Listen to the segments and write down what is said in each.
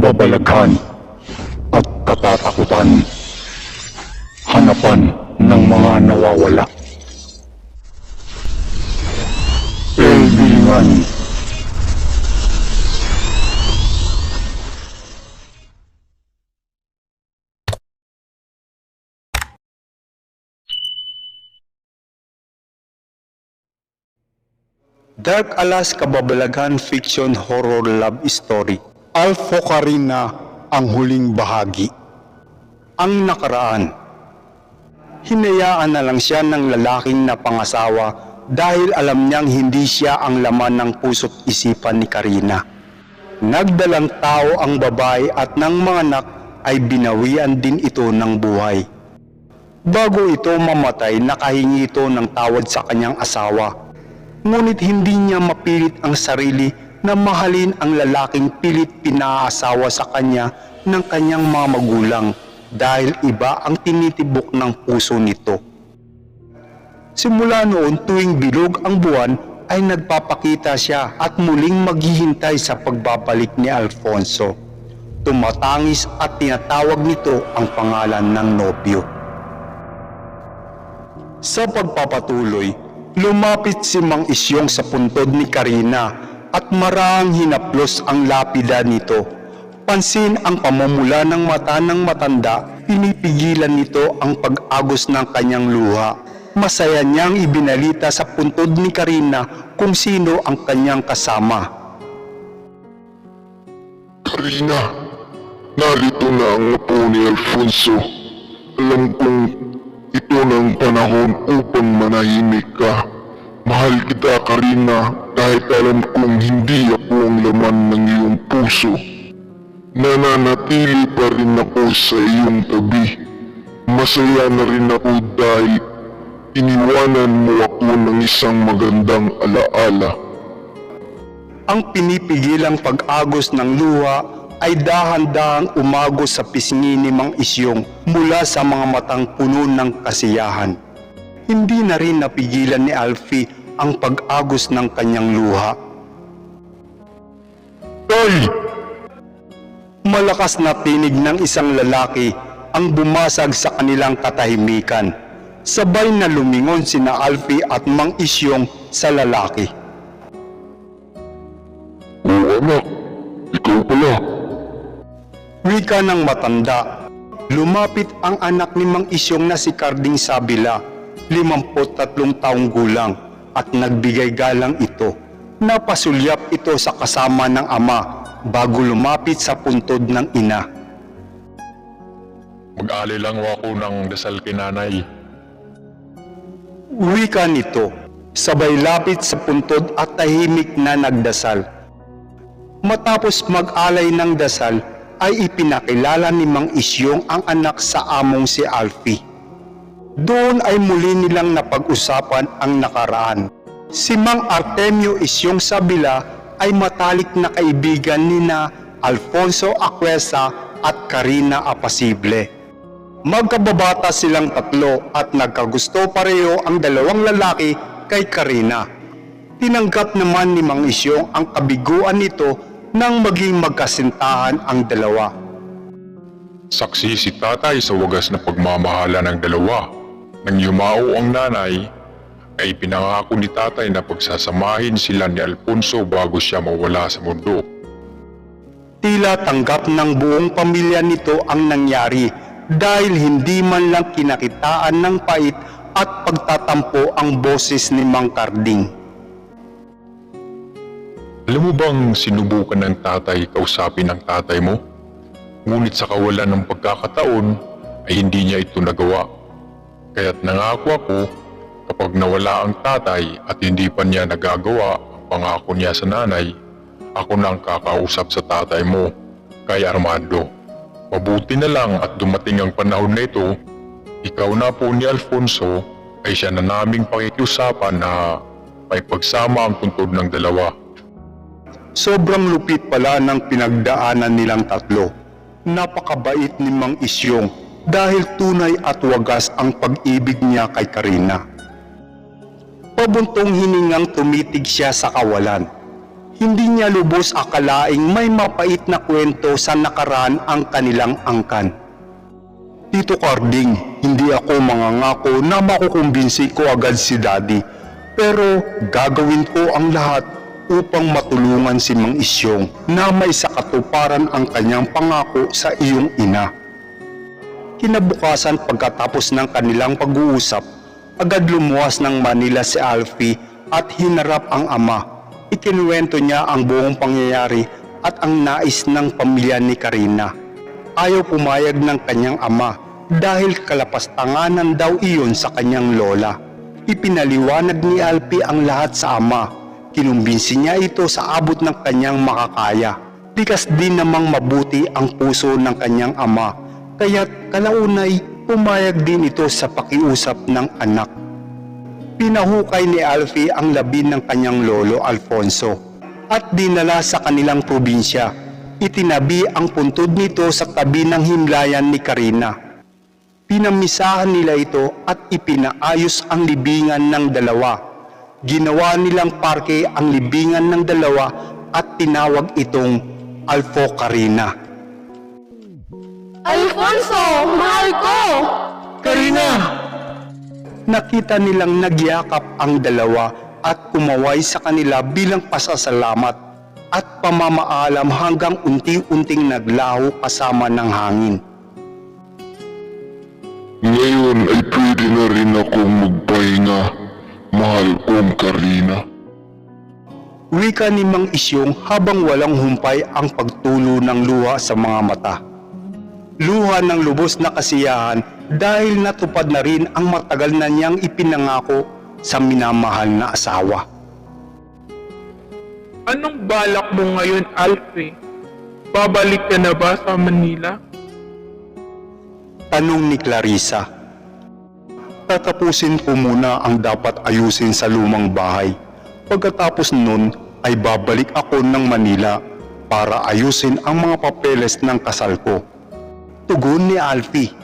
kababalaghan at katatakutan. Hanapan ng mga nawawala. Elbingan. Dark Alas Kababalaghan Fiction Horror Love Story Alpha Karina ang huling bahagi Ang nakaraan Hinayaan na lang siya ng lalaking napangasawa dahil alam niyang hindi siya ang laman ng puso't isipan ni Karina. Nagdalang tao ang babae at ng mga anak ay binawian din ito ng buhay. Bago ito mamatay, nakahingi ito ng tawad sa kanyang asawa. Ngunit hindi niya mapilit ang sarili na mahalin ang lalaking pilit pinaasawa sa kanya ng kanyang mga magulang dahil iba ang tinitibok ng puso nito. Simula noon tuwing bilog ang buwan ay nagpapakita siya at muling maghihintay sa pagbabalik ni Alfonso. Tumatangis at tinatawag nito ang pangalan ng nobyo. Sa pagpapatuloy, lumapit si Mang Isyong sa puntod ni Karina at marang hinaplos ang lapida nito. Pansin ang pamumula ng mata ng matanda, pinipigilan nito ang pag-agos ng kanyang luha. Masaya niyang ibinalita sa puntod ni Karina kung sino ang kanyang kasama. Karina, narito na ang apo ni Alfonso. Alam kong ito ang panahon upang manahimik ka. Mahal kita, Karina, kahit alam kong hindi ako ang laman ng iyong puso. Nananatili pa rin ako sa iyong tabi. Masaya na rin ako dahil iniwanan mo ako ng isang magandang alaala. Ang pinipigilang pag-agos ng luha ay dahan-dahang umagos sa pisngi ni Mang Isyong mula sa mga matang puno ng kasiyahan. Hindi na rin napigilan ni Alfie ang pag-agos ng kanyang luha. Tay! Malakas na tinig ng isang lalaki ang bumasag sa kanilang katahimikan. Sabay na lumingon sina Alfie at Mang Isyong sa lalaki. Oo anak, ikaw pala. Wika ng matanda. Lumapit ang anak ni Mang Isyong na si Carding Sabila, 53 taong gulang, at nagbigay galang ito. Napasulyap ito sa kasama ng ama bago lumapit sa puntod ng ina. Mag-ali lang ako ng dasal kay nanay. Wika nito, sabay lapit sa puntod at tahimik na nagdasal. Matapos mag-alay ng dasal, ay ipinakilala ni Mang Isyong ang anak sa among si Alfie. Doon ay muli nilang napag-usapan ang nakaraan. Si Mang Artemio Isyong Sabila ay matalik na kaibigan ni na Alfonso Aquesa at Karina Apasible. Magkababata silang tatlo at nagkagusto pareho ang dalawang lalaki kay Karina. Tinanggap naman ni Mang Isyong ang kabiguan nito nang maging magkasintahan ang dalawa. Saksi si tatay sa wagas na pagmamahala ng dalawa. Nang yumao ang nanay, ay pinangako ni tatay na pagsasamahin sila ni Alfonso bago siya mawala sa mundo. Tila tanggap ng buong pamilya nito ang nangyari dahil hindi man lang kinakitaan ng pait at pagtatampo ang boses ni Mang Karding. Alam mo bang sinubukan ng tatay kausapin ng tatay mo? Ngunit sa kawalan ng pagkakataon ay hindi niya ito nagawa. Kaya't nangako ako kapag nawala ang tatay at hindi pa niya nagagawa ang pangako niya sa nanay, ako na ang kakausap sa tatay mo, kay Armando. Mabuti na lang at dumating ang panahon na ito, ikaw na po ni Alfonso ay siya na naming pakikiusapan na may pagsama ang tuntod ng dalawa. Sobrang lupit pala ng pinagdaanan nilang tatlo. Napakabait ni Mang Isyong dahil tunay at wagas ang pag-ibig niya kay Karina. Pabuntong hiningang tumitig siya sa kawalan. Hindi niya lubos akalaing may mapait na kwento sa nakaraan ang kanilang angkan. Tito Carding, hindi ako mangangako na makukumbinsi ko agad si Daddy. Pero gagawin ko ang lahat upang matulungan si Mang Isyong na may sakatuparan ang kanyang pangako sa iyong ina. Kinabukasan pagkatapos ng kanilang pag-uusap, agad lumuwas ng Manila si Alfie at hinarap ang ama. Ikinuwento niya ang buong pangyayari at ang nais ng pamilya ni Karina. Ayaw pumayag ng kanyang ama dahil kalapastanganan daw iyon sa kanyang lola. Ipinaliwanag ni Alfie ang lahat sa ama. Kinumbinsi niya ito sa abot ng kanyang makakaya. Likas din namang mabuti ang puso ng kanyang ama kaya't kalaunay pumayag din ito sa pakiusap ng anak. Pinahukay ni Alfie ang labi ng kanyang lolo Alfonso at dinala sa kanilang probinsya. Itinabi ang puntod nito sa tabi ng himlayan ni Karina. Pinamisahan nila ito at ipinaayos ang libingan ng dalawa. Ginawa nilang parke ang libingan ng dalawa at tinawag itong Alfo Karina. Alfonso, mahal ko! Karina! Nakita nilang nagyakap ang dalawa at kumaway sa kanila bilang pasasalamat at pamamaalam hanggang unti-unting naglaho kasama ng hangin. Ngayon ay pwede na rin akong magpahinga, mahal kong Karina. Wika ni Mang Isyong habang walang humpay ang pagtulo ng luha sa mga mata. Luha ng lubos na kasiyahan dahil natupad na rin ang matagal na niyang ipinangako sa minamahal na asawa. Anong balak mo ngayon, Alfie? Babalik ka na ba sa Manila? Tanong ni Clarissa. Tatapusin ko muna ang dapat ayusin sa lumang bahay. Pagkatapos nun ay babalik ako ng Manila para ayusin ang mga papeles ng kasal ko. Tugon ni Alfie.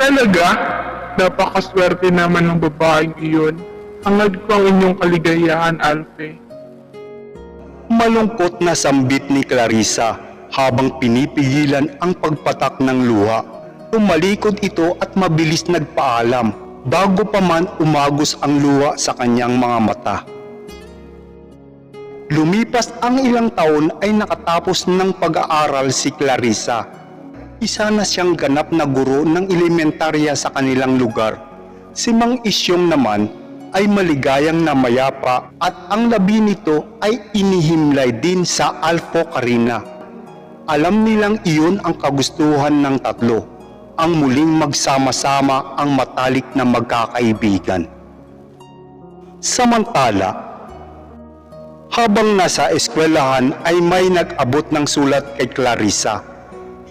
Talaga? Napakaswerte naman ng babaeng iyon. Hangad ko ang inyong kaligayahan, Alfie. Malungkot na sambit ni Clarissa habang pinipigilan ang pagpatak ng luha. Umalikod ito at mabilis nagpaalam bago pa man umagos ang luha sa kanyang mga mata. Lumipas ang ilang taon ay nakatapos ng pag-aaral si Clarissa. Isa na siyang ganap na guro ng elementarya sa kanilang lugar. Si Mang Isyong naman ay maligayang na mayapa at ang labi nito ay inihimlay din sa Alfo Karina. Alam nilang iyon ang kagustuhan ng tatlo, ang muling magsama-sama ang matalik na magkakaibigan. Samantala, habang nasa eskwelahan ay may nag-abot ng sulat kay Clarissa.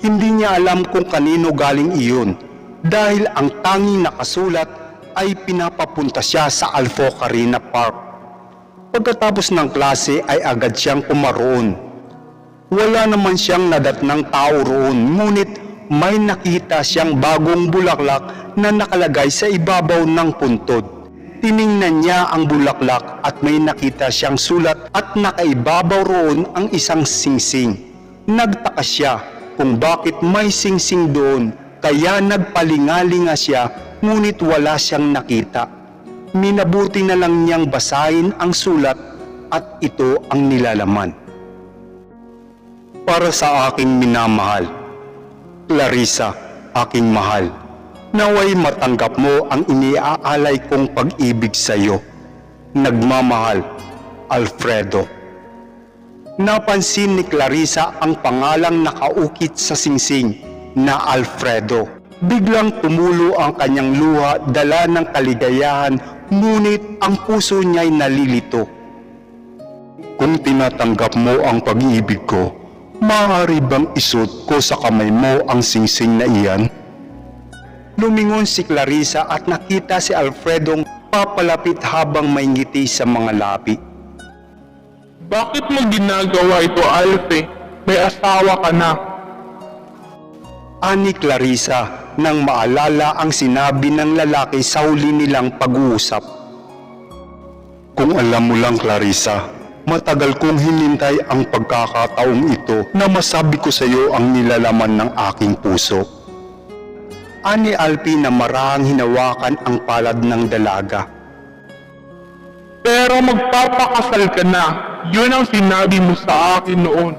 Hindi niya alam kung kanino galing iyon dahil ang tanging nakasulat ay pinapapunta siya sa Alfo Carina Park. Pagkatapos ng klase ay agad siyang pumaroon. Wala naman siyang nadatnang tao roon ngunit may nakita siyang bagong bulaklak na nakalagay sa ibabaw ng puntod. Tiningnan niya ang bulaklak at may nakita siyang sulat at nakaibabaw roon ang isang singsing. Nagtaka siya kung bakit may singsing doon kaya nagpalingalinga siya ngunit wala siyang nakita. Minabuti na lang niyang basahin ang sulat at ito ang nilalaman. Para sa aking minamahal, Clarissa, aking mahal, naway matanggap mo ang iniaalay kong pag-ibig sa iyo. Nagmamahal, Alfredo. Napansin ni Clarissa ang pangalang nakaukit sa singsing na Alfredo. Biglang tumulo ang kanyang luha dala ng kaligayahan ngunit ang puso niya'y nalilito. Kung tinatanggap mo ang pag-ibig ko, maaari bang isuot ko sa kamay mo ang singsing na iyan? Lumingon si Clarissa at nakita si Alfredong papalapit habang may ngiti sa mga labi. Bakit mo ginagawa ito, Alfie? May asawa ka na. Ani Clarissa nang maalala ang sinabi ng lalaki sa huli nilang pag-uusap. Kung alam mo lang Clarissa, Matagal kong hinintay ang pagkakataong ito na masabi ko sa iyo ang nilalaman ng aking puso. Ani Alpi na marahang hinawakan ang palad ng dalaga. Pero magpapakasal ka na. Yun ang sinabi mo sa akin noon.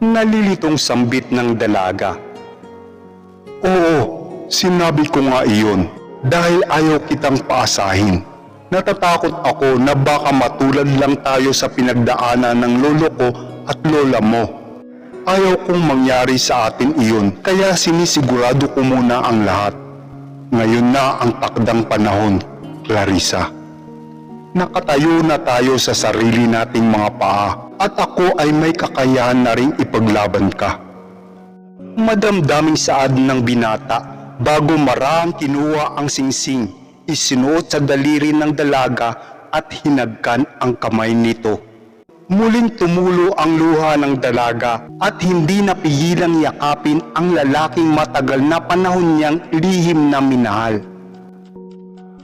Nalilitong sambit ng dalaga. Oo, sinabi ko nga iyon dahil ayaw kitang paasahin. Natatakot ako na baka matulad lang tayo sa pinagdaanan ng lolo ko at lola mo. Ayaw kong mangyari sa atin iyon kaya sinisigurado ko muna ang lahat. Ngayon na ang takdang panahon, Clarissa. Nakatayo na tayo sa sarili nating mga paa at ako ay may kakayahan na ring ipaglaban ka. Madamdaming saad ng binata bago marang kinuha ang singsing, isinuot sa daliri ng dalaga at hinagkan ang kamay nito. Muling tumulo ang luha ng dalaga at hindi napigilang yakapin ang lalaking matagal na panahon niyang lihim na minahal.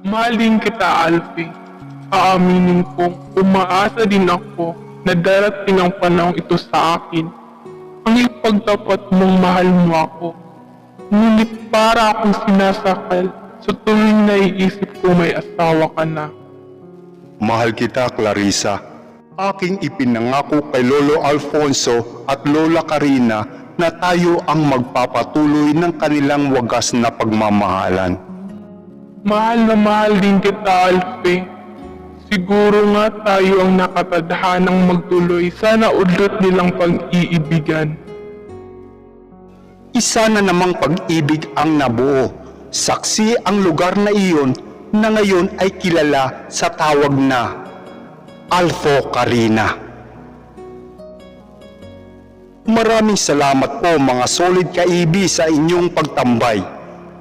Mahalin kita, Alfie. Aaminin kong umaasa din ako na darating ang panahong ito sa akin. Ang ipagtapat mong mahal mo ako. Ngunit para akong sinasakal sa tuwing naiisip ko may asawa ka na. Mahal kita, Clarissa. Aking ipinangako kay Lolo Alfonso at Lola Karina na tayo ang magpapatuloy ng kanilang wagas na pagmamahalan. Mahal na mahal din kita, Alfie. Siguro nga tayo ang nakatadhanang magtuloy sana udlot nilang pag-iibigan. Isa na namang pag-ibig ang nabuo. Saksi ang lugar na iyon na ngayon ay kilala sa tawag na Alfo Karina. Maraming salamat po mga solid kaibi sa inyong pagtambay.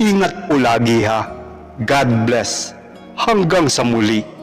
Ingat po lagi ha. God bless. Hanggang sa muli.